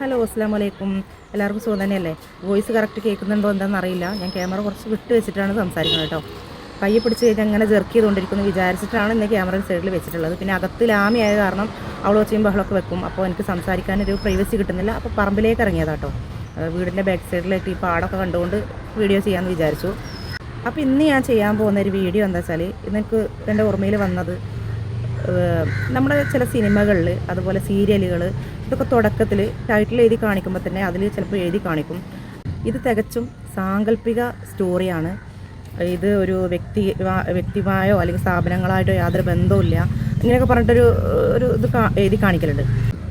Hello അസ്സാം വലൈക്കും എല്ലാവർക്കും സുഖം തന്നെയല്ലേ? വോയിസ് കറക്റ്റ് കേൾക്കുന്നുണ്ടോ എന്താണെന്ന് അറിയില്ല. ഞാൻ ക്യാമറ കുറച്ച് വിട്ട് വെച്ചിട്ടാണ് സംസാരിക്കുന്നത് കേട്ടോ. കൈ പിടിച്ച് കഴിഞ്ഞാൽ അങ്ങനെ ജെർക്ക് ചെയ്തുകൊണ്ടിരിക്കുന്നു വിചാരിച്ചിട്ടാണ് ഇന്ന് ക്യാമറ സൈഡിൽ വെച്ചിട്ടുള്ളത്. പിന്നെ അകത്ത് ലാമിയായ കാരണം അവൾ ഒച്ചയും ബഹളമൊക്കെ വെക്കും. അപ്പോൾ എനിക്ക് സംസാരിക്കാനൊരു പ്രൈവസി കിട്ടുന്നില്ല. അപ്പോൾ പറമ്പിലേക്ക് ഇറങ്ങിയതാട്ടോ വീടിന്റെ ബാക്ക് സൈഡിലേക്ക് ഈ പാടമൊക്കെ കണ്ടുകൊണ്ട് വീഡിയോ ചെയ്യാമെന്ന് വിചാരിച്ചു. അപ്പോൾ ഇന്ന് ഞാൻ ചെയ്യാൻ പോകുന്ന ഒരു വീഡിയോ എന്താ വെച്ചാൽ ഇന്ന് എനിക്ക് എന്റെ ഓർമ്മയിൽ വന്നത് നമ്മുടെ ചില സിനിമകളിൽ അതുപോലെ സീരിയലുകൾ ഇതൊക്കെ തുടക്കത്തിൽ ടൈറ്റിൽ എഴുതി കാണിക്കുമ്പോൾ തന്നെ അതിൽ ചിലപ്പോൾ എഴുതി കാണിക്കും. ഇത് തികച്ചും സാങ്കല്പിക സ്റ്റോറിയാണ്. ഇത് ഒരു വ്യക്തി വ്യക്തിമായോ അല്ലെങ്കിൽ സ്ഥാപനങ്ങളായിട്ടോ യാതൊരു ബന്ധവുമില്ല ഇങ്ങനെയൊക്കെ പറഞ്ഞിട്ടൊരു ഒരു ഇത് എഴുതി കാണിക്കലുണ്ട്.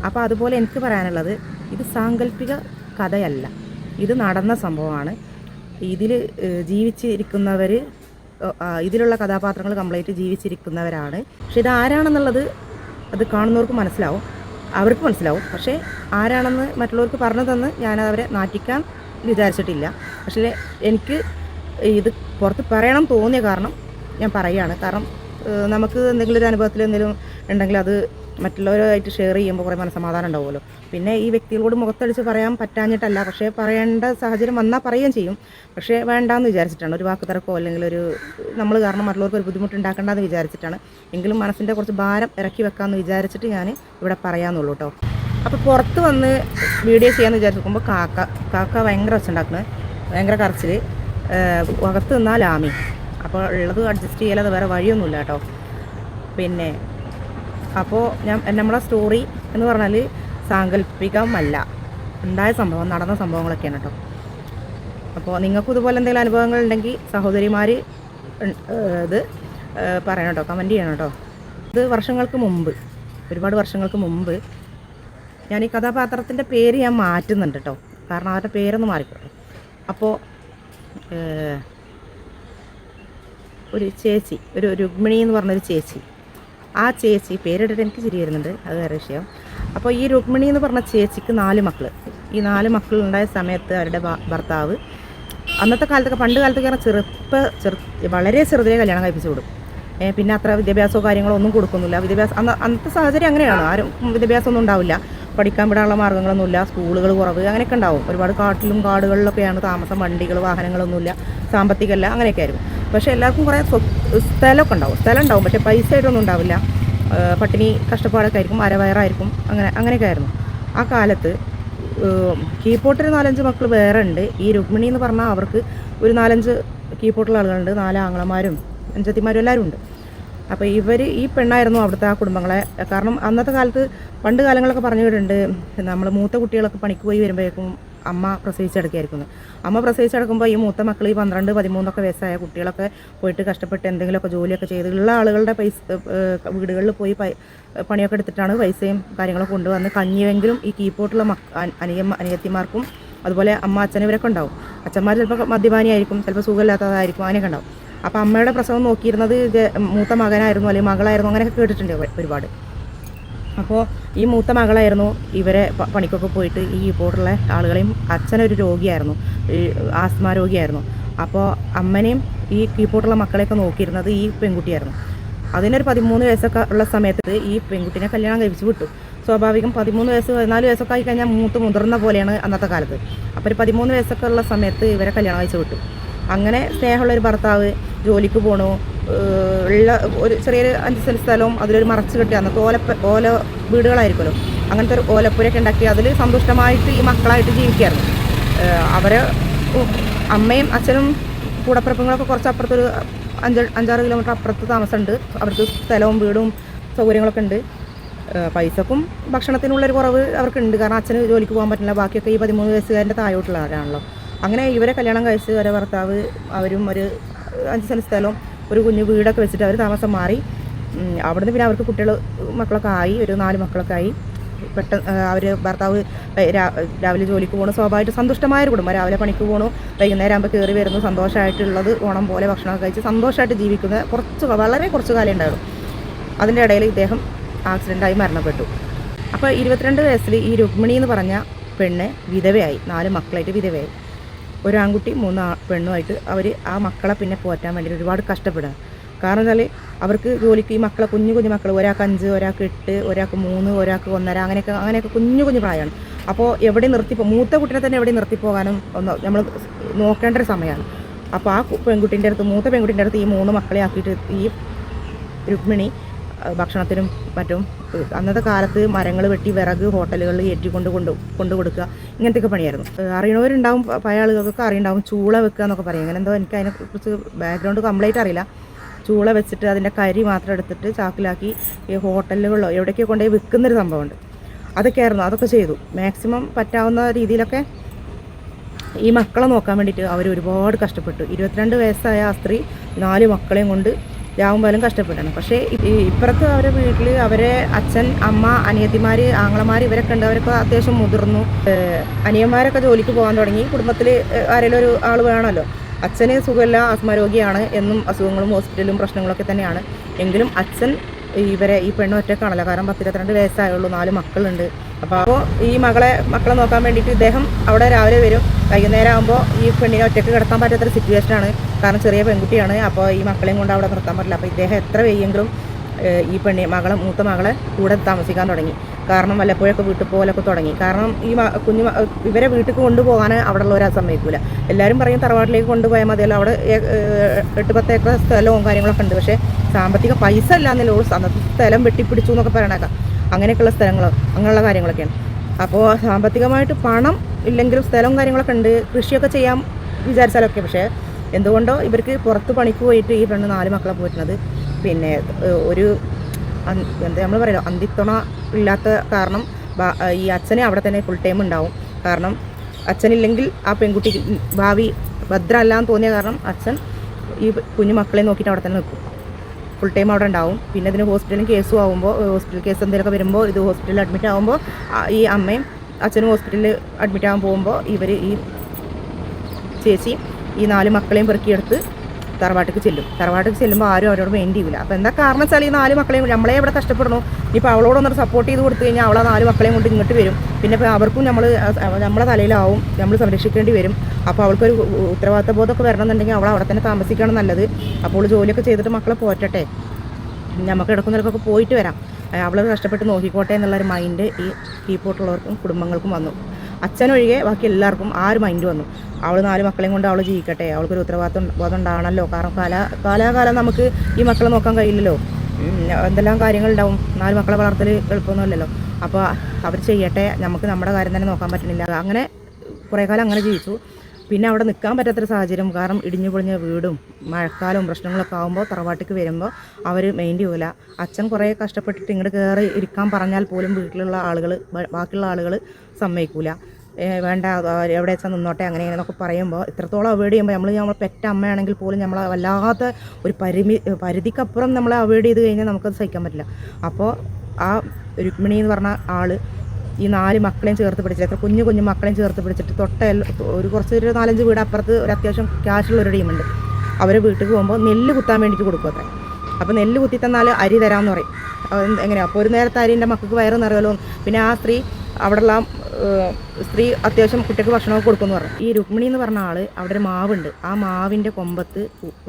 അപ്പോൾ അതുപോലെ എനിക്ക് പറയാനുള്ളത് ഇത് സാങ്കല്പിക കഥയല്ല. ഇത് നടന്ന സംഭവമാണ്. ഇതിൽ ജീവിച്ചിരിക്കുന്നവർ ഇതിലുള്ള കഥാപാത്രങ്ങൾ കംപ്ലീറ്റ് ജീവിച്ചിരിക്കുന്നവരാണ്. പക്ഷെ ഇത് ആരാണെന്നുള്ളത് അത് കാണുന്നവർക്ക് മനസ്സിലാവും. അവർക്ക് മനസ്സിലാവും. പക്ഷേ ആരാണെന്ന് മറ്റുള്ളവർക്ക് പറഞ്ഞു തന്ന് ഞാൻ അവരെ നാറ്റിക്കാൻ വിചാരിച്ചിട്ടില്ല. പക്ഷേ എനിക്ക് ഇത് പുറത്ത് പറയണം തോന്നിയ കാരണം ഞാൻ പറയുകയാണ്. കാരണം നമുക്ക് എന്തെങ്കിലും ഒരു അനുഭവത്തിൽ എന്തെങ്കിലും ഉണ്ടെങ്കിൽ അത് മറ്റുള്ളവരുമായിട്ട് ഷെയർ ചെയ്യുമ്പോൾ കുറേ മനസ്സമാധാനം ഉണ്ടാവുമല്ലോ. പിന്നെ ഈ വ്യക്തികളോട് മുഖത്തടിച്ച് പറയാൻ പറ്റാഞ്ഞിട്ടല്ല. പക്ഷേ പറയേണ്ട സാഹചര്യം വന്നാൽ പറയുകയും ചെയ്യും. പക്ഷേ വേണ്ടാന്ന് വിചാരിച്ചിട്ടാണ്. ഒരു വാക്ക് തിരക്കോ അല്ലെങ്കിൽ ഒരു നമ്മൾ കാരണം മറ്റുള്ളവർക്ക് ഒരു ബുദ്ധിമുട്ടുണ്ടാക്കേണ്ടെന്ന് വിചാരിച്ചിട്ടാണ്. എങ്കിലും മനസ്സിന്റെ കുറച്ച് ഭാരം ഇറക്കി വെക്കാമെന്ന് വിചാരിച്ചിട്ട് ഞാൻ ഇവിടെ പറയാമെന്നുള്ളൂ കേട്ടോ അപ്പോൾ പുറത്ത് വന്ന് വീഡിയോ ചെയ്യാമെന്ന് വിചാരിച്ച് നോക്കുമ്പോൾ കാക്ക കാക്ക ഭയങ്കര വെച്ചുണ്ടാക്കുന്നത് ഭയങ്കര കറച്ചിൽ അകത്ത് നിന്നാൽ ആമി അപ്പോൾ ഉള്ളത് അഡ്ജസ്റ്റ് ചെയ്യാതെ വേറെ വഴിയൊന്നുമില്ല കേട്ടോ പിന്നെ അപ്പോൾ ഞാൻ നമ്മളെ സ്റ്റോറി എന്ന് പറഞ്ഞാൽ സാങ്കല്പികമല്ല. ഉണ്ടായ സംഭവം നടന്ന സംഭവങ്ങളൊക്കെയാണ് കേട്ടോ അപ്പോൾ നിങ്ങൾക്കും ഇതുപോലെ എന്തെങ്കിലും അനുഭവങ്ങൾ ഉണ്ടെങ്കിൽ സഹോദരിമാർ ഇത് പറയണം കേട്ടോ കമന്റ് ചെയ്യണം കേട്ടോ ഇത് വർഷങ്ങൾക്ക് മുമ്പ് ഒരുപാട് വർഷങ്ങൾക്ക് മുമ്പ് ഞാൻ ഈ കഥാപാത്രത്തിന്റെ പേര് ഞാൻ മാറ്റുന്നുണ്ട് കേട്ടോ കാരണം അവരുടെ പേരൊന്ന് മാറിക്കോട്ടെ. അപ്പോൾ ഒരു ചേച്ചി ഒരു രുക്മിണി എന്ന് പറഞ്ഞൊരു ചേച്ചി. ആ ചേച്ചി പേരിട്ടിട്ട് എനിക്ക് ചിരി വരുന്നുണ്ട്. അത് വേറെ വിഷയം. അപ്പോൾ ഈ രുക്മിണി എന്ന് പറഞ്ഞ ചേച്ചിക്ക് നാല് മക്കൾ ഈ നാല് മക്കളുണ്ടായ സമയത്ത് അവരുടെ ഭർത്താവ് അന്നത്തെ കാലത്തൊക്കെ പണ്ട് കാലത്തൊക്കെ പറഞ്ഞാൽ ചെറുപ്പ ചെറു വളരെ ചെറുതിലെ കല്യാണം കഴിപ്പിച്ചു കൊടുക്കും. പിന്നെ അത്ര വിദ്യാഭ്യാസമോ കാര്യങ്ങളോ ഒന്നും കൊടുക്കുന്നില്ല. വിദ്യാഭ്യാസം അന്ന് അന്നത്തെ സാഹചര്യം അങ്ങനെയാണ്. ആരും വിദ്യാഭ്യാസമൊന്നും ഉണ്ടാവില്ല. പഠിക്കാൻ വിടാനുള്ള മാർഗങ്ങളൊന്നുമില്ല. സ്കൂളുകൾ കുറവ് അങ്ങനെയൊക്കെ ഉണ്ടാവും. ഒരുപാട് കാട്ടിലും കാടുകളിലൊക്കെയാണ് താമസം. വണ്ടികൾ വാഹനങ്ങളൊന്നുമില്ല. സാമ്പത്തികമല്ല. അങ്ങനെയൊക്കെ ആയിരുന്നു. പക്ഷേ എല്ലാവർക്കും കുറേ സ്ഥലമൊക്കെ ഉണ്ടാവും. സ്ഥലം ഉണ്ടാവും പക്ഷേ പൈസ ആയിട്ടൊന്നും ഉണ്ടാവില്ല പട്ടിണി കഷ്ടപ്പാടൊക്കെ ആയിരിക്കും അരവയറായിരിക്കും അങ്ങനെ അങ്ങനെയൊക്കെ ആയിരുന്നു. ആ കാലത്ത് കീപ്പോട്ടിന് നാലഞ്ച് മക്കൾ വേറെ ഉണ്ട്. ഈ രുക്മിണി എന്ന് പറഞ്ഞാൽ അവർക്ക് ഒരു നാലഞ്ച് കീപ്പോട്ടിലുള്ള ആളുകളുണ്ട്. നാല് ആങ്ങളമാരും അഞ്ചത്തിമാരും എല്ലാവരും ഉണ്ട്. അപ്പോൾ ഇവർ ഈ പെണ്ണായിരുന്നു അവിടുത്തെ ആ കുടുംബങ്ങളെ. കാരണം അന്നത്തെ കാലത്ത് പണ്ട് കാലങ്ങളൊക്കെ പറഞ്ഞു വിടുന്നുണ്ട് നമ്മൾ മൂത്ത കുട്ടികളൊക്കെ പണിക്ക് പോയി വരുമ്പോഴേക്കും അമ്മ പ്രസവിച്ചെടുക്കുകയായിരിക്കുന്നു അമ്മ പ്രസവിച്ചെടുക്കുമ്പോൾ ഈ മൂത്ത മക്കൾ ഈ പന്ത്രണ്ട് പതിമൂന്നൊക്കെ വയസ്സായ കുട്ടികളൊക്കെ പോയിട്ട് കഷ്ടപ്പെട്ട് എന്തെങ്കിലുമൊക്കെ ജോലിയൊക്കെ ചെയ്ത് ഉള്ള ആളുകളുടെ പൈസ വീടുകളിൽ പോയി പണിയൊക്കെ എടുത്തിട്ടാണ് പൈസയും കാര്യങ്ങളൊക്കെ കൊണ്ടുവന്ന് കഞ്ഞിയെങ്കിലും ഈ കീപ്പോട്ടുള്ള മക്ക അനിയ അനിയത്തിമാർക്കും അതുപോലെ അമ്മ അച്ഛൻ ഇവരൊക്കെ ഉണ്ടാവും. അച്ഛന്മാർ ചിലപ്പോൾ മദ്യപാനിയായിരിക്കും ചിലപ്പോൾ സുഖമില്ലാത്തതായിരിക്കും അങ്ങനെയൊക്കെ ഉണ്ടാവും. അപ്പോൾ അമ്മയുടെ പ്രസവം നോക്കിയിരുന്നത് മൂത്ത മകനായിരുന്നു അല്ലെങ്കിൽ മകളായിരുന്നു അങ്ങനെയൊക്കെ കേട്ടിട്ടുണ്ട് ഒരുപാട്. അപ്പോൾ ഈ മൂത്ത മകളായിരുന്നു. ഇവരെ പണിക്കൊക്കെ പോയിട്ട് ഈ ഇപ്പോഴുള്ള ആളുകളെയും അച്ഛനൊരു രോഗിയായിരുന്നു. ആസ്മ രോഗിയായിരുന്നു. അപ്പോൾ അമ്മനെയും ഈ കീപ്പോട്ടുള്ള മക്കളെയൊക്കെ നോക്കിയിരുന്നത് ഈ പെൺകുട്ടിയായിരുന്നു. അതിനൊരു പതിമൂന്ന് വയസ്സൊക്കെ ഉള്ള സമയത്ത് ഈ പെൺകുട്ടിനെ കല്യാണം കഴിച്ചു വിട്ടു. സ്വാഭാവികം പതിമൂന്ന് വയസ്സ് പതിനാല് വയസ്സൊക്കെ ആയി കഴിഞ്ഞാൽ മൂത്ത് മുതിർന്ന പോലെയാണ് അന്നത്തെ കാലത്ത്. അപ്പോൾ ഒരു പതിമൂന്ന് വയസ്സൊക്കെ ഉള്ള സമയത്ത് ഇവരെ കല്യാണം കഴിച്ചു വിട്ടു. അങ്ങനെ സ്നേഹമുള്ള ഒരു ഭർത്താവ് ജോലിക്ക് ഏഹ് ഉള്ള ഒരു ചെറിയൊരു അഞ്ച് സെന്റ് സ്ഥലവും അതിലൊരു മറച്ച് കെട്ടി അന്നത്തെ ഓലപ്പ ഓല വീടുകളായിരിക്കുമല്ലോ. അങ്ങനത്തെ ഒരു ഓലപ്പുരയൊക്കെ ഉണ്ടാക്കി അതിൽ സന്തുഷ്ടമായിട്ട് ഈ മക്കളായിട്ട് ജീവിക്കായിരുന്നു. അവർ അവരെ അമ്മയും അച്ഛനും കൂടപ്പിറപ്പുകളൊക്കെ കുറച്ച് അപ്പുറത്തൊരു അഞ്ച് അഞ്ചാറ് കിലോമീറ്റർ അപ്പുറത്ത് താമസമുണ്ട്. അവർക്ക് സ്ഥലവും വീടും സൗകര്യങ്ങളൊക്കെ ഉണ്ട്. പൈസക്കും ഭക്ഷണത്തിനുള്ളൊരു കുറവ് അവർക്കുണ്ട്. കാരണം അച്ഛന് ജോലിക്ക് പോകാൻ പറ്റില്ല. ബാക്കിയൊക്കെ ഈ പതിമൂന്ന് വയസ്സുകാരന്റെ താഴോട്ടുള്ളവരാണല്ലോ അങ്ങനെ ഇവരെ കല്യാണം കഴിച്ച് അവരെ ഭർത്താവ് അവരും ഒരു അഞ്ച് സെന്റ് സ്ഥലവും ഒരു കുഞ്ഞു വീടൊക്കെ വെച്ചിട്ട് അവർ താമസം മാറി. അവിടുന്ന് പിന്നെ അവർക്ക് കുട്ടികൾ മക്കളൊക്കെ ആയി ഒരു നാല് മക്കളൊക്കെ ആയി. പെട്ടെന്ന് അവർ ഭർത്താവ് രാവിലെ ജോലിക്ക് പോകണു സ്വാഭാവികമായിട്ട് സന്തുഷ്ടമായ ഒരു കുടുംബം. രാവിലെ പണിക്ക് പോകണു വൈകുന്നേരം ആകുമ്പോൾ കയറി വരുന്നു. സന്തോഷമായിട്ടുള്ളത് ഓണം പോലെ ഭക്ഷണമൊക്കെ കഴിച്ച് സന്തോഷമായിട്ട് ജീവിക്കുന്ന കുറച്ച് വളരെ കുറച്ച് കാലം ഉണ്ടായിരുന്നു അതിന്റെ ഇടയിൽ ഇദ്ദേഹം ആക്സിഡന്റായി മരണപ്പെട്ടു. അപ്പോൾ ഇരുപത്തിരണ്ട് വയസ്സിൽ ഈ രുക്മിണി എന്ന് പറഞ്ഞ പെണ്ണ് വിധവയായി. നാല് മക്കളായിട്ട് വിധവയായി. ഒരു ആൺകുട്ടി മൂന്ന് പെണ്ണുമായിട്ട് അവർ ആ മക്കളെ പിന്നെ പോറ്റാൻ വേണ്ടി ഒരുപാട് കഷ്ടപ്പെടുക. കാരണം വെച്ചാൽ അവർക്ക് ജോലിക്ക് ഈ മക്കളെ കുഞ്ഞു കുഞ്ഞു മക്കൾ ഒരാൾക്ക് അഞ്ച് ഒരാൾക്ക് എട്ട് ഒരാൾക്ക് മൂന്ന് ഒരാൾക്ക് ഒന്നര അങ്ങനെയൊക്കെ അങ്ങനെയൊക്കെ കുഞ്ഞു കുഞ്ഞു പ്രായമാണ്. അപ്പോൾ എവിടെ നിർത്തി പോ- മൂത്ത കുട്ടിനെ തന്നെ എവിടെ നിർത്തി പോകാനും ഒന്ന് നമ്മൾ നോക്കേണ്ട ഒരു സമയമാണ് അപ്പോൾ ആ പെൺകുട്ടിന്റെ അടുത്ത് മൂത്ത പെൺകുട്ടീന്റെ അടുത്ത് ഈ മൂന്ന് മക്കളെ ആക്കിയിട്ട് ഈ രുക്മിണി ഭക്ഷണത്തിനും മറ്റും അന്നത്തെ കാലത്ത് മരങ്ങൾ വെട്ടി വിറക് ഹോട്ടലുകളിൽ ഏറ്റിക്കൊണ്ട് കൊണ്ട് കൊണ്ടു കൊടുക്കുക ഇങ്ങനത്തെയൊക്കെ പണിയായിരുന്നു. അറിയണവരുണ്ടാവും പഴയ ആളുകൾക്കൊക്കെ അറിയുണ്ടാവും ചൂള വെക്കുക എന്നൊക്കെ പറയും. അങ്ങനെ എന്തോ എനിക്ക് അതിനെ അതിനെക്കുറിച്ച് ബാക്ക്ഗ്രൗണ്ട് കംപ്ലീറ്റ് അറിയില്ല. ചൂള വെച്ചിട്ട് അതിന്റെ കരി മാത്രം എടുത്തിട്ട് ചാക്കിലാക്കി ഈ ഹോട്ടലുകളിലോ എവിടേക്കോ കൊണ്ടുപോയി വിൽക്കുന്നൊരു സംഭവമുണ്ട്. അതൊക്കെ ആയിരുന്നു അതൊക്കെ ചെയ്തു. മാക്സിമം പറ്റാവുന്ന രീതിയിലൊക്കെ ഈ മക്കളെ നോക്കാൻ വേണ്ടിയിട്ട് അവർ ഒരുപാട് കഷ്ടപ്പെട്ടു. ഇരുപത്തിരണ്ട് വയസ്സായ ആ സ്ത്രീ നാല് മക്കളെയും കൊണ്ട് രാവും പോലും കഷ്ടപ്പെട്ടാണ്. പക്ഷേ ഇപ്പുറത്ത് അവരെ വീട്ടിൽ അവരെ അച്ഛൻ അമ്മ അനിയത്തിമാർ ആങ്ങളമാർ ഇവരൊക്കെ ഉണ്ട് അവരൊക്കെ അത്യാവശ്യം മുതിർന്നു. അനിയന്മാരൊക്കെ ജോലിക്ക് പോകാൻ തുടങ്ങി. കുടുംബത്തിൽ ആരെങ്കിലും ഒരു ആൾ വേണമല്ലോ. അച്ഛന് സുഖമില്ല ആസ്മരോഗിയാണ് എന്നും അസുഖങ്ങളും ഹോസ്പിറ്റലും പ്രശ്നങ്ങളൊക്കെ തന്നെയാണ്. എങ്കിലും അച്ഛൻ ഇവരെ ഈ പെണ്ണ് ഒറ്റക്കാണല്ലോ കാരണം പത്തിരുപത്തിരണ്ട് വയസ്സായുള്ളൂ നാല് മക്കളുണ്ട്. അപ്പോൾ ഈ മകളെ മക്കളെ നോക്കാൻ വേണ്ടിയിട്ട് ഇദ്ദേഹം അവിടെ രാവിലെ വരും. വൈകുന്നേരം ആകുമ്പോൾ ഈ പെണ്ണിനെ ഒറ്റയ്ക്ക് കിടത്താൻ പറ്റാത്തൊരു സിറ്റുവേഷനാണ് കാരണം ചെറിയ പെൺകുട്ടിയാണ്. അപ്പോൾ ഈ മക്കളെയും കൊണ്ട് അവിടെ നിർത്താൻ പറ്റില്ല. അപ്പോൾ ഇദ്ദേഹം എത്ര വെയ്യെങ്കിലും ഈ പെണ്ണി മകളെ മൂത്ത മകളെ കൂടെ താമസിക്കാൻ തുടങ്ങി. കാരണം വല്ലപ്പോഴൊക്കെ വീട്ടിൽ പോകലൊക്കെ തുടങ്ങി. കാരണം ഈ കുഞ്ഞു ഇവരെ വീട്ടിൽ കൊണ്ടുപോകാൻ അവിടെ ഉള്ളവരെ സമ്മതിക്കൂല. എല്ലാവരും പറയും തറവാട്ടിലേക്ക് കൊണ്ടുപോയാൽ മതിയല്ലോ അവിടെ എട്ട് പത്ത് ഏക്കർ സ്ഥലവും കാര്യങ്ങളൊക്കെ ഉണ്ട്. പക്ഷേ സാമ്പത്തിക പൈസ ഇല്ലാന്നല്ലോ സ്ഥലം വെട്ടിപ്പിടിച്ചു എന്നൊക്കെ പറയണേക്കാം അങ്ങനെയൊക്കെയുള്ള സ്ഥലങ്ങൾ അങ്ങനെയുള്ള കാര്യങ്ങളൊക്കെയാണ്. അപ്പോൾ സാമ്പത്തികമായിട്ട് പണം ഇല്ലെങ്കിലും സ്ഥലവും കാര്യങ്ങളൊക്കെ ഉണ്ട്. കൃഷിയൊക്കെ ചെയ്യാൻ വിചാരിച്ചാലൊക്കെ. പക്ഷേ എന്തുകൊണ്ടോ ഇവർക്ക് പുറത്ത് പണിക്ക് പോയിട്ട് ഈ പെണ്ണ് നാല് മക്കളെ പോയിട്ടുള്ളത് പിന്നെ ഒരു എന്താ നമ്മൾ പറയല്ലോ അന്തിത്തുണ ഇല്ലാത്ത കാരണം ഈ അച്ഛനെ അവിടെ തന്നെ ഫുൾ ടൈം ഉണ്ടാവും. കാരണം അച്ഛനില്ലെങ്കിൽ ആ പെൺകുട്ടി ഭാവി ഭദ്രമല്ല എന്ന് തോന്നിയ കാരണം അച്ഛൻ ഈ കുഞ്ഞു മക്കളെ നോക്കിയിട്ട് അവിടെ തന്നെ നിൽക്കും. ഫുൾ ടൈം അവിടെ ഉണ്ടാവും. പിന്നെ ഇതിന് ഹോസ്പിറ്റലിൽ കേസും ആകുമ്പോൾ ഹോസ്പിറ്റൽ കേസ് എന്തെങ്കിലുമൊക്കെ വരുമ്പോൾ ഇത് ഹോസ്പിറ്റലിൽ അഡ്മിറ്റ് ആകുമ്പോൾ ഈ അമ്മയും അച്ഛനും ഹോസ്പിറ്റലിൽ അഡ്മിറ്റ് ആകാൻ പോകുമ്പോൾ ഇവർ ഈ ചേച്ചി ഈ നാല് മക്കളെയും പെറുക്കിയെടുത്ത് തറവാട്ടിക്ക് ചെല്ലും. തറവാട്ടിക്ക് ചെല്ലുമ്പോൾ ആരും അവരോട് വേണ്ടി ചെയ്യില്ല അപ്പോൾ എന്താ കാരണം വെച്ചാൽ ഈ നാല് മക്കളെയും നമ്മളെ ഇവിടെ കഷ്ടപ്പെടണോ ഇപ്പോൾ അവളോടൊന്നൊരു സപ്പോർട്ട് ചെയ്ത് കൊടുത്തു കഴിഞ്ഞാൽ അവളെ നാല് മക്കളെയും കൊണ്ട് ഇങ്ങോട്ട് വരും. പിന്നെ ഇപ്പോൾ അവർക്കും നമ്മൾ നമ്മളെ തലയിലാവും നമ്മൾ സംരക്ഷിക്കേണ്ടി വരും. അപ്പോൾ അവൾക്കൊരു ഉത്തരവാദിത്ത ബോധമൊക്കെ വരണമെന്നുണ്ടെങ്കിൽ അവൾ അവിടെ തന്നെ താമസിക്കണം നല്ലത്. അപ്പോൾ ജോലിയൊക്കെ ചെയ്തിട്ട് മക്കളെ പോറ്റട്ടെ? നമുക്ക് ഇടക്കുന്നിടക്കൊക്കെ പോയിട്ട് വരാം. അവൾ കഷ്ടപ്പെട്ട് നോക്കിക്കോട്ടെ എന്നുള്ളൊരു മൈൻഡ് ഈ കീപ്പോട്ടുള്ളവർക്കും കുടുംബങ്ങൾക്കും വന്നു. അച്ഛനൊഴികെ ബാക്കി എല്ലാവർക്കും ആ ഒരു മൈൻഡ് വന്നു. അവൾ നാല് മക്കളെയും കൊണ്ട് അവൾ ജീവിക്കട്ടെ. അവൾക്കൊരു ഉത്തരവാദിത്വം ബോധം ഉണ്ടാവണമല്ലോ കാരണം കാല കാലാകാലം നമുക്ക് ഈ മക്കളെ നോക്കാൻ കഴിയില്ലല്ലോ. എന്തെല്ലാം കാര്യങ്ങളുണ്ടാവും? നാല് മക്കളെ വളർത്തൽ എളുപ്പമൊന്നുമല്ലല്ലോ. അപ്പോൾ അവർ ചെയ്യട്ടെ. നമുക്ക് നമ്മുടെ കാര്യം തന്നെ നോക്കാൻ പറ്റുന്നില്ല അങ്ങനെ കുറേ കാലം അങ്ങനെ ജീവിച്ചു. പിന്നെ അവിടെ നിൽക്കാൻ പറ്റാത്തൊരു സാഹചര്യം. കാരണം ഇടിഞ്ഞു പൊളിഞ്ഞ വീടും മഴക്കാലവും പ്രശ്നങ്ങളൊക്കെ ആകുമ്പോൾ തറവാട്ടിക്ക് വരുമ്പോൾ അവർ മെയിൻ പോല അച്ഛൻ കുറേ കഷ്ടപ്പെട്ടിട്ട് ഇങ്ങോട്ട് കയറി ഇരിക്കാൻ പറഞ്ഞാൽ പോലും വീട്ടിലുള്ള ആളുകൾ ബാക്കിയുള്ള ആളുകൾ സമ്മതിക്കൂല. വേണ്ട എവിടെ വെച്ചാൽ നിന്നോട്ടെ അങ്ങനെ ഇങ്ങനെയൊക്കെ പറയുമ്പോൾ ഇത്രത്തോളം അവോയ്ഡ് ചെയ്യുമ്പോൾ നമ്മൾ നമ്മൾ പെറ്റ അമ്മയാണെങ്കിൽ പോലും നമ്മൾ വല്ലാത്ത ഒരു പരിമി പരിധിക്കപ്പുറം നമ്മളെ അവോയ്ഡ് ചെയ്ത് കഴിഞ്ഞാൽ നമുക്കത് സഹിക്കാൻ പറ്റില്ല. അപ്പോൾ ആ രുക്മിണി എന്ന് പറഞ്ഞ ആൾ ഈ നാല് മക്കളെയും ചേർത്ത് പിടിച്ചിട്ട് എത്ര കുഞ്ഞു കുഞ്ഞു മക്കളെയും ചേർത്ത് പിടിച്ചിട്ട് തൊട്ട ഒരു കുറച്ച് ഒരു നാലഞ്ച് വീട് അപ്പുറത്ത് ഒരു അത്യാവശ്യം ക്യാഷുള്ള ഒരു ടീമുണ്ട്. അവരെ വീട്ടിൽ പോകുമ്പോൾ നെല്ല് കുത്താൻ വേണ്ടിയിട്ട് കൊടുക്കും അത്ര. അപ്പോൾ നെല്ല് കുത്തി തന്നാൽ അരി തരാമെന്ന് പറയും. എങ്ങനെയാണ് അപ്പോൾ ഒരു നേരത്തെ അരി എന്റെ മക്കൾക്ക് വയറ് നിറയല്ലോ പിന്നെ ആ സ്ത്രീ അവിടെയുള്ള സ്ത്രീ അത്യാവശ്യം കുട്ടിക്ക് ഭക്ഷണമൊക്കെ കൊടുക്കുമെന്ന് പറഞ്ഞു ഈ രുക്മിണി എന്ന് പറഞ്ഞ ആൾ അവിടെ ഒരു മാവുണ്ട്. ആ മാവിന്റെ കൊമ്പത്ത്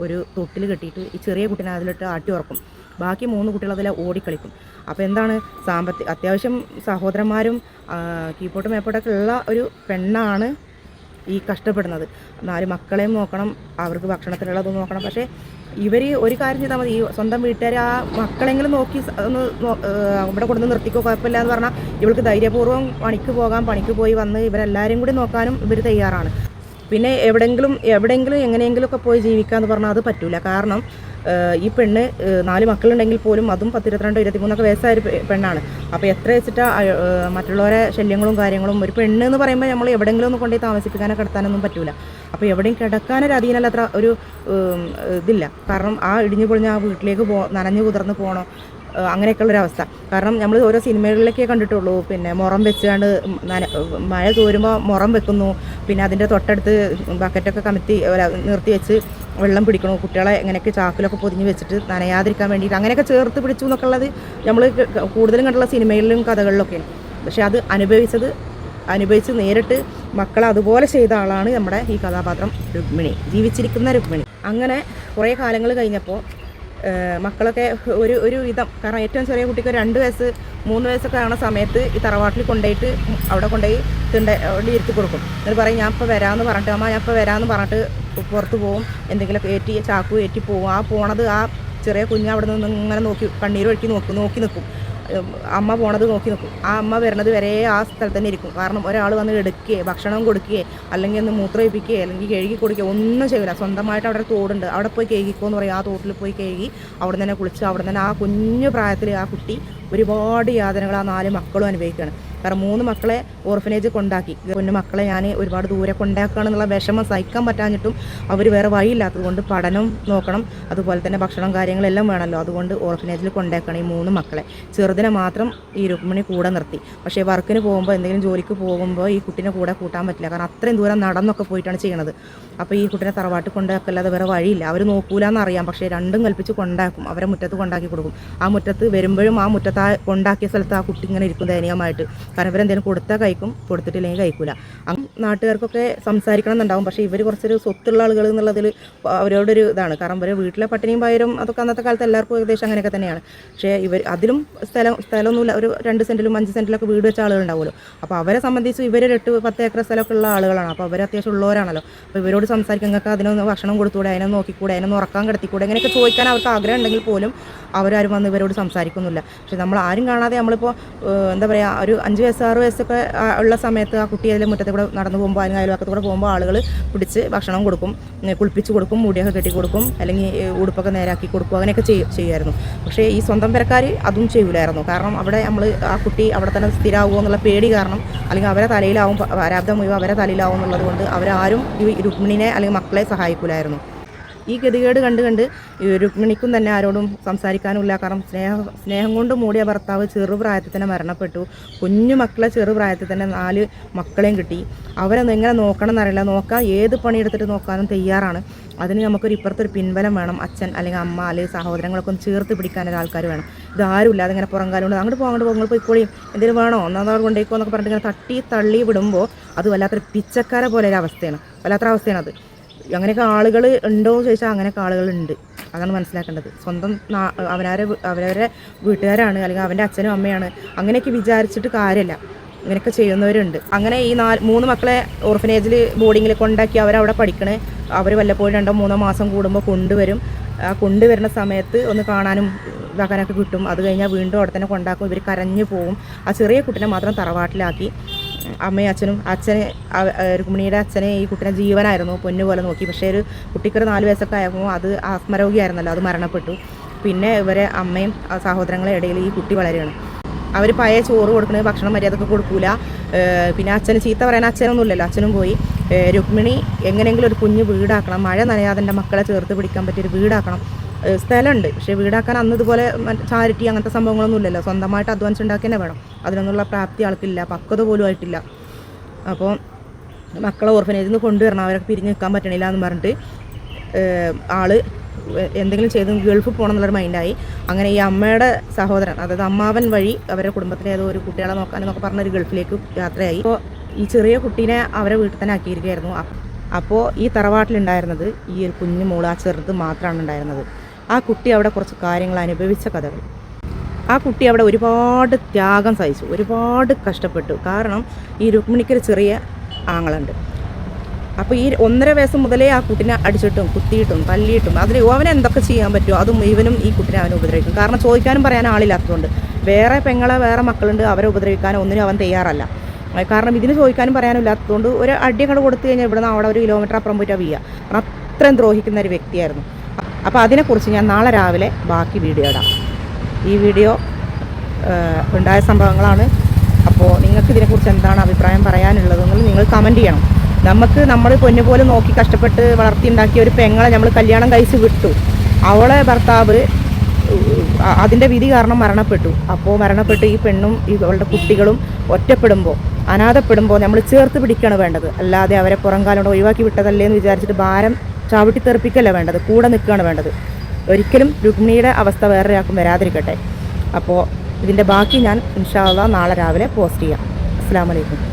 ഒരു തൊട്ടിൽ കെട്ടിയിട്ട് ഈ ചെറിയ കുട്ടീനെ അതിലിട്ട് ആട്ടി ഉറക്കും. ബാക്കി മൂന്ന് കുട്ടികൾ അതിൽ ഓടിക്കളിക്കും. അപ്പോൾ എന്താണ്? സാമ്പത്തിക അത്യാവശ്യം സഹോദരന്മാരും കീപ്പോട്ടും മേപ്പോട്ടൊക്കെ ഉള്ള ഒരു പെണ്ണാണ് ഈ കഷ്ടപ്പെടുന്നത്. നാല് മക്കളെയും നോക്കണം അവർക്ക് ഭക്ഷണത്തിനുള്ളതും നോക്കണം. പക്ഷേ ഇവർ ഒരു കാര്യം ചെയ്താൽ മതി. ഈ സ്വന്തം വീട്ടുകാർ ആ മക്കളെങ്കിലും നോക്കി ഒന്ന് ഇവിടെ കൊണ്ടുവന്ന് നിർത്തിക്കോ കുഴപ്പമില്ല എന്ന് പറഞ്ഞാൽ ഇവൾക്ക് ധൈര്യപൂർവം പണിക്ക് പോകാം പണിക്ക് പോയി വന്ന് ഇവരെല്ലാവരും കൂടി നോക്കാനും ഇവർ തയ്യാറാണ്. പിന്നെ എവിടെങ്കിലും എവിടെയെങ്കിലും എങ്ങനെയെങ്കിലും ഒക്കെ പോയി ജീവിക്കാമെന്ന് പറഞ്ഞാൽ അത് പറ്റില്ല കാരണം ഈ പെണ്ണ് നാല് മക്കളുണ്ടെങ്കിൽ പോലും അതും പത്തിരുപത്തിരണ്ട് ഇരുപത്തിമൂന്നൊക്കെ വയസ്സായ ഒരു പെണ്ണാണ്. അപ്പോൾ എത്ര വെച്ചിട്ടാ മറ്റുള്ളവരെ ശല്യങ്ങളും കാര്യങ്ങളും ഒരു പെണ്ണ് എന്ന് പറയുമ്പോൾ നമ്മൾ എവിടെയെങ്കിലും ഒന്ന് കൊണ്ടുപോയി താമസിപ്പിക്കാനോ കിടത്താനൊന്നും പറ്റൂല. അപ്പോൾ എവിടെയും കിടക്കാനൊരു അധീനമല്ലാത്ര ഒരു ഇതില്ല. കാരണം ആ ഇടിഞ്ഞു പൊളിഞ്ഞ് ആ വീട്ടിലേക്ക് പോ നനഞ്ഞു കുതിർന്ന് പോകണോ അങ്ങനെയൊക്കെയുള്ളൊരു ഒരു അവസ്ഥ. കാരണം നമ്മൾ ഓരോ സിനിമകളിലൊക്കെ കണ്ടിട്ടുള്ളൂ. പിന്നെ മുറം വെച്ചാണ്ട് നന- മഴ തോരുമ്പോൾ മുറം വെക്കുന്നു. പിന്നെ അതിന്റെ തൊട്ടടുത്ത് ബക്കറ്റൊക്കെ കമത്തി നിർത്തി വെച്ച് വെള്ളം പിടിക്കണോ കുട്ടികളെ ഇങ്ങനെയൊക്കെ ചാക്കിലൊക്കെ പൊതിഞ്ഞ് വെച്ചിട്ട് നനയാതിരിക്കാൻ വേണ്ടിയിട്ട് അങ്ങനെയൊക്കെ ചേർത്ത് പിടിച്ചു എന്നൊക്കെ ഉള്ളത് നമ്മൾ കൂടുതലും കണ്ടുള്ള സിനിമയിലും കഥകളിലൊക്കെയാണ്. പക്ഷേ അത് അനുഭവിച്ചത് അനുഭവിച്ച് നേരിട്ട് മക്കളെ അതുപോലെ ചെയ്ത ആളാണ് നമ്മുടെ ഈ കഥാപാത്രം രുക്മിണി ജീവിച്ചിരിക്കുന്ന രുക്മിണി. അങ്ങനെ കുറേ കാലങ്ങൾ കഴിഞ്ഞപ്പോൾ മക്കളൊക്കെ ഒരു ഒരു വിധം. കാരണം ഏറ്റവും ചെറിയ കുട്ടിക്ക് രണ്ട് വയസ്സ് മൂന്ന് വയസ്സൊക്കെ ആവുന്ന സമയത്ത് ഈ തറവാട്ടിൽ കൊണ്ടുപോയിട്ട് അവിടെ കൊണ്ടുപോയി തിണ്ട അവിടെ ഇരുത്തി കൊടുക്കും. എന്നിട്ട് പറയും ഞാൻ ഇപ്പോൾ വരാമെന്ന് പറഞ്ഞിട്ട് അമ്മ ഞാൻ ഇപ്പോൾ വരാമെന്ന് പറഞ്ഞിട്ട് പുറത്ത് പോവും. എന്തെങ്കിലും ഏറ്റി ചാക്കു ഏറ്റി പോവും. ആ പോണത് ആ ചെറിയ കുഞ്ഞ് അവിടെ നിന്ന് ഇങ്ങനെ നോക്കി കണ്ണീരൊഴുക്കി നോക്കും നോക്കി നിൽക്കും. അമ്മ പോണത് നോക്കി നിൽക്കും. ആ അമ്മ വരണത് വരെ ആ സ്ഥലത്ത് തന്നെ ഇരിക്കും. കാരണം ഒരാൾ വന്ന് എടുക്കുകയോ ഭക്ഷണം കൊടുക്കുകയോ അല്ലെങ്കിൽ ഒന്ന് മൂത്രയിപ്പിക്കുകയോ അല്ലെങ്കിൽ കഴുകി കൊടുക്കുകയോ ഒന്നും ചെയ്യില്ല സ്വന്തമായിട്ട് അവിടെ തോടുണ്ട്. അവിടെ പോയി കഴുകിക്കോ പറയും. ആ തോട്ടിൽ പോയി കഴുകി അവിടെ തന്നെ കുളിച്ച് അവിടെ തന്നെ ആ കുഞ്ഞു പ്രായത്തിൽ ആ കുട്ടി ഒരുപാട് യാതനകൾ ആ നാല് മക്കളും അനുഭവിക്കുകയാണ്. കാരണം മൂന്ന് മക്കളെ ഓർഫനേജ് കൊണ്ടാക്കി. പൊന്നു മക്കളെ ഞാൻ ഒരുപാട് ദൂരെ കൊണ്ടാക്കുകയാണെന്നുള്ള വിഷമം സഹിക്കാൻ പറ്റാഞ്ഞിട്ടും അവർ വേറെ വഴിയില്ലാത്തത് കൊണ്ട് പഠനം നോക്കണം. അതുപോലെ തന്നെ ഭക്ഷണം കാര്യങ്ങളെല്ലാം വേണമല്ലോ. അതുകൊണ്ട് ഓർഫനേജിൽ കൊണ്ടാക്കണം ഈ മൂന്ന് മക്കളെ. ചെറുതിനെ മാത്രം ഈ രുക്മിണി കൂടെ നിർത്തി. പക്ഷേ വർക്കിന് പോകുമ്പോൾ എന്തെങ്കിലും ജോലിക്ക് പോകുമ്പോൾ ഈ കുട്ടീനെ കൂടെ കൂട്ടാൻ പറ്റില്ല. കാരണം അത്രയും ദൂരം നടന്നൊക്കെ പോയിട്ടാണ് ചെയ്യണത്. അപ്പോൾ ഈ കുട്ടീനെ തറവാട്ട് കൊണ്ടാക്കല്ലാതെ വേറെ വഴിയില്ല. അവർ നോക്കൂല എന്നറിയാം പക്ഷേ രണ്ടും കൽപ്പിച്ച് കൊണ്ടാക്കും. അവരെ മുറ്റത്ത് കൊണ്ടാക്കി കൊടുക്കും. ആ മുറ്റത്ത് വരുമ്പോഴും ആ മുറ്റത്ത് ആ കൊണ്ടാക്കിയ സ്ഥലത്ത് ആ കുട്ടി ഇങ്ങനെ ഇരിക്കും ദയനീയമായിട്ട്. കാരണം ഇവരെന്തെങ്കിലും കൊടുത്താൽ കഴിക്കും കൊടുത്തിട്ടില്ലെങ്കിൽ കഴിക്കില്ല നാട്ടുകാർക്കൊക്കെ സംസാരിക്കണം എന്നുണ്ടാവും പക്ഷേ ഇവർ കുറച്ചൊരു സ്വത്തുള്ള ആളുകൾ എന്നുള്ളതിൽ അവരോടൊരു ഇതാണ്. കാരണം ഇവർ വീട്ടിലെ പട്ടിണിയും പയരും അതൊക്കെ അന്നത്തെ കാലത്ത് എല്ലാവർക്കും ഏകദേശം അങ്ങനെയൊക്കെ തന്നെയാണ്. പക്ഷേ ഇവർ അതിലും സ്ഥലം സ്ഥലമൊന്നുമില്ല. ഒരു രണ്ട് സെന്റിലും അഞ്ച് സെന്റിലൊക്കെ വീട് വെച്ച ആളുകളുണ്ടാവുമല്ലോ അപ്പോൾ അവരെ സംബന്ധിച്ച് ഇവർ എട്ട് പത്ത് ഏക്കർ സ്ഥലമൊക്കെ ഉള്ള ആളുകളാണ്. അപ്പോൾ അവർ അത്യാവശ്യം ഉള്ളവരാണല്ലോ. അപ്പോൾ ഇവരോട് സംസാരിക്കാൻ അതിനൊന്ന് ഭക്ഷണം കൊടുത്തുകൂടെ അതിനെ നോക്കിക്കൂടെ? അതിനെ ഉറക്കാൻ കിടത്തിക്കൂടെ? ഇങ്ങനെയൊക്കെ ചോദിക്കാൻ അവർക്ക് ആഗ്രഹം ഉണ്ടെങ്കിൽ പോലും അവരാരും വന്ന് ഇവരോട് സംസാരിക്കുന്നില്ല. പക്ഷേ നമ്മൾ ആരും കാണാതെ നമ്മളിപ്പോൾ എന്താ പറയുക ഒരു അഞ്ച് വയസ്സ് ആറ് വയസ്സൊക്കെ ഉള്ള സമയത്ത് ആ കുട്ടി അതിൽ മുറ്റത്ത് കൂടെ നടന്നു പോകുമ്പോൾ അതിന് അയൽവക്കത്ത് കൂടെ പോകുമ്പോൾ ആളുകൾ പിടിച്ച് ഭക്ഷണം കൊടുക്കും കുളിപ്പിച്ച് കൊടുക്കും മുടിയൊക്കെ കെട്ടി കൊടുക്കും അല്ലെങ്കിൽ ഉടുപ്പൊക്കെ നേരാക്കി കൊടുക്കും അങ്ങനെയൊക്കെ ചെയ്യ ചെയ്യുമായിരുന്നു. പക്ഷേ ഈ സ്വന്തം പെരക്കാർ അതും ചെയ്യൂലായിരുന്നു. കാരണം അവിടെ നമ്മൾ ആ കുട്ടി അവിടെ തന്നെ സ്ഥിരമാകുമോ എന്നുള്ള പേടി കാരണം അല്ലെങ്കിൽ അവരെ തലയിലാവും വരാബ്ദം മുഴുവൻ അവരെ തലയിലാവും എന്നുള്ളത് കൊണ്ട് അവരാരും ഈ രുക്മിണിനെ അല്ലെങ്കിൽ മക്കളെ സഹായിക്കൂലായിരുന്നു. ഈ ഗതികേട് കണ്ട് കണ്ട് രുക്മിണിക്കും തന്നെ ആരോടും സംസാരിക്കാനുമില്ല. കാരണം സ്നേഹ സ്നേഹം കൊണ്ട് മൂടിയ ഭർത്താവ് ചെറുപ്രായത്തിൽ തന്നെ മരണപ്പെട്ടു. കുഞ്ഞു മക്കളെ ചെറുപ്രായത്തിൽ തന്നെ നാല് മക്കളെയും കിട്ടി. അവരെ എങ്ങനെ നോക്കണം എന്നറിയില്ല. നോക്കാൻ ഏത് പണിയെടുത്തിട്ട് നോക്കാനും തയ്യാറാണ്. അതിന് നമുക്കൊരു ഇപ്പുറത്തൊരു പിൻബലം വേണം. അച്ഛൻ അല്ലെങ്കിൽ അമ്മ അല്ലെങ്കിൽ സഹോദരങ്ങളൊക്കെ ഒന്ന് ചേർത്ത് പിടിക്കാൻ ആൾക്കാർ വേണം. ഇതാരുമില്ല അതിങ്ങനെ പുറം കാലം കൊണ്ട് അങ്ങോട്ട് പോകാൻ പോകുമ്പോൾ പോയിക്കോളിയും എന്തെങ്കിലും വേണോ? ഒന്നാമത് കൊണ്ടേക്കോ എന്നൊക്കെ പറഞ്ഞിട്ട് ഇങ്ങനെ തട്ടി തള്ളി വിടുമ്പോൾ അത് വല്ലാത്തൊരു പിച്ചക്കാരെ പോലെ ഒരു അവസ്ഥയാണ്. വല്ലാത്തൊരു അവസ്ഥയാണ് അത് അങ്ങനെയൊക്കെ ആളുകൾ ഉണ്ടോ എന്ന് ചോദിച്ചാൽ അങ്ങനെയൊക്കെ ആളുകളുണ്ട്. അതാണ് മനസ്സിലാക്കേണ്ടത്. സ്വന്തം അവനാരെ അവരവരെ വീട്ടുകാരാണ് അല്ലെങ്കിൽ അവന്റെ അച്ഛനും അമ്മയാണ് അങ്ങനെയൊക്കെ വിചാരിച്ചിട്ട് കാര്യമില്ല ഇങ്ങനെയൊക്കെ ചെയ്യുന്നവരുണ്ട്. അങ്ങനെ ഈ നാല് മൂന്ന് മക്കളെ ഓർഫനേജിൽ ബോർഡിങ്ങിൽ കൊണ്ടാക്കി അവരവിടെ പഠിക്കണേ. അവർ വല്ലപ്പോഴും രണ്ടോ മൂന്നോ മാസം കൂടുമ്പോൾ കൊണ്ടുവരും. ആ കൊണ്ടുവരുന്ന സമയത്ത് ഒന്ന് കാണാനും ഇതാക്കാനൊക്കെ കിട്ടും. അത് കഴിഞ്ഞാൽ വീണ്ടും അവിടെ തന്നെ കൊണ്ടാക്കും. ഇവർ കരഞ്ഞു പോവും. ആ ചെറിയ കുട്ടിനെ മാത്രം തറവാട്ടിലാക്കി. അമ്മയും അച്ഛനും അച്ഛനെ രുക്മിണിയുടെ അച്ഛനെ ഈ കുട്ടിനെ ജീവനായിരുന്നു പൊന്നു പോലെ നോക്കി. പക്ഷേ ഒരു കുട്ടിക്കൊരു നാല് വയസ്സൊക്കെ ആയപ്പോൾ അത് ആത്മരോഗിയായിരുന്നല്ലോ അത് മരണപ്പെട്ടു. പിന്നെ ഇവരെ അമ്മയും സഹോദരങ്ങളെ ഇടയിൽ ഈ കുട്ടി വളരുകയാണ്. അവർ പഴയ ചോറ് കൊടുക്കണത് ഭക്ഷണം മര്യാദയ്ക്ക് കൊടുക്കൂല. പിന്നെ അച്ഛന് ചീത്ത പറയാൻ അച്ഛനൊന്നുമില്ലല്ലോ അച്ഛനും പോയി. രുക്മിണി എങ്ങനെയെങ്കിലും ഒരു കുഞ്ഞ് വീടാക്കണം മഴ നനയാതെ എന്റെ മക്കളെ ചേർത്ത് പിടിക്കാൻ പറ്റിയൊരു വീടാക്കണം. സ്ഥലമുണ്ട്. പക്ഷേ വീടാക്കാൻ അന്ന് ഇതുപോലെ ചാരിറ്റി അങ്ങനത്തെ സംഭവങ്ങളൊന്നും ഇല്ലല്ലോ. സ്വന്തമായിട്ട് അധ്വാനിച്ച് ഉണ്ടാക്കി തന്നെ വേണം. അതിനൊന്നുള്ള പ്രാപ്തി ആൾക്കില്ല. പക്വത പോലും ആയിട്ടില്ല. അപ്പോൾ മക്കളെ ഓർഫനേജിൽ നിന്ന് കൊണ്ടുവരണം. അവരൊക്കെ പിരിഞ്ഞ് നിൽക്കാൻ പറ്റണില്ല എന്ന് പറഞ്ഞിട്ട് ആൾ എന്തെങ്കിലും ചെയ്ത് ഗൾഫ് പോകണം എന്നുള്ളൊരു മൈൻഡായി അങ്ങനെ ഈ അമ്മയുടെ സഹോദരൻ അതായത് അമ്മാവൻ വഴി അവരുടെ കുടുംബത്തിലെ ഏതോ ഒരു കുട്ടികളെ നോക്കാനെന്നൊക്കെ പറഞ്ഞ ഒരു ഗൾഫിലേക്ക് യാത്രയായി. അപ്പോൾ ഈ ചെറിയ കുട്ടീനെ അവരെ വീട്ടിൽ തന്നെ ആക്കിയിരിക്കുകയായിരുന്നു. അപ്പോൾ ഈ തറവാട്ടിലുണ്ടായിരുന്നത് ഈ ഒരു കുഞ്ഞു മോൾ ആ ചെറുത് മാത്രമാണ് ഉണ്ടായിരുന്നത്. ആ കുട്ടി അവിടെ കുറച്ച് കാര്യങ്ങൾ അനുഭവിച്ച കഥകൾ. ആ കുട്ടി അവിടെ ഒരുപാട് ത്യാഗം സഹിച്ചു. ഒരുപാട് കഷ്ടപ്പെട്ടു. കാരണം ഈ രുക്മിണിക്കൊരു ചെറിയ ആങ്ങളുണ്ട്. അപ്പോൾ ഈ ഒന്നര വയസ്സ് മുതലേ ആ കുട്ടിനെ അടിച്ചിട്ടും കുത്തിയിട്ടും തല്ലിയിട്ടും അതിൽ അവനെ എന്തൊക്കെ ചെയ്യാൻ പറ്റുമോ അതും ഇവനും ഈ കുട്ടിനെ അവനെ ഉപദ്രവിക്കും. കാരണം ചോദിക്കാനും പറയാൻ ആളില്ലാത്തതുകൊണ്ട്. വേറെ പെങ്ങളെ വേറെ മക്കളുണ്ട് അവരെ ഉപദ്രവിക്കാനോ ഒന്നിനും അവൻ തയ്യാറല്ല. കാരണം ഇതിന് ചോദിക്കാനും പറയാനും ഇല്ലാത്തതുകൊണ്ട് ഒരു അടി അങ്ങോട്ട് കൊടുത്തു കഴിഞ്ഞാൽ ഇവിടുന്ന് അവിടെ ഒരു കിലോമീറ്റർ അപ്പുറം പോയിട്ട് വീഴുക അത്രയും ദ്രോഹിക്കുന്ന ഒരു വ്യക്തിയായിരുന്നു. അപ്പോൾ അതിനെക്കുറിച്ച് ഞാൻ നാളെ രാവിലെ ബാക്കി വീഡിയോ ഇടാം. ഈ വീഡിയോ ഉണ്ടായ സംഭവങ്ങളാണ്. അപ്പോൾ നിങ്ങൾക്ക് ഇതിനെക്കുറിച്ച് എന്താണ് അഭിപ്രായം പറയാനുള്ളതെന്ന് നിങ്ങൾ കമന്റ് ചെയ്യണം. നമുക്ക് നമ്മൾ പൊന്നു പോലെ നോക്കി കഷ്ടപ്പെട്ട് വളർത്തിയുണ്ടാക്കിയ ഒരു പെങ്ങളെ നമ്മൾ കല്യാണം കഴിച്ച് വിട്ടു. അവളെ ഭർത്താവ് അതിന്റെ വിധി കാരണം മരണപ്പെട്ടു. അപ്പോൾ മരണപ്പെട്ട് ഈ പെണ്ണും ഇവളുടെ കുട്ടികളും ഒറ്റപ്പെടുമ്പോൾ അനാഥപ്പെടുമ്പോൾ നമ്മൾ ചേർത്ത് പിടിക്കുകയാണ് വേണ്ടത്. അല്ലാതെ അവരെ പുറം കാലം ഒഴിവാക്കി വിട്ടതല്ലേ എന്ന് വിചാരിച്ചിട്ട് ഭാരം ചവിട്ടി തെറിപ്പിക്കല്ല വേണ്ടത്? കൂടെ നിൽക്കുകയാണ് വേണ്ടത്. ഒരിക്കലും രുക്മിണിയുടെ അവസ്ഥ വേറൊരാൾക്കും വരാതിരിക്കട്ടെ. അപ്പോൾ ഇതിന്റെ ബാക്കി ഞാൻ ഇൻഷാല്ല നാളെ രാവിലെ പോസ്റ്റ് ചെയ്യാം. അസ്സാം വലൈക്കും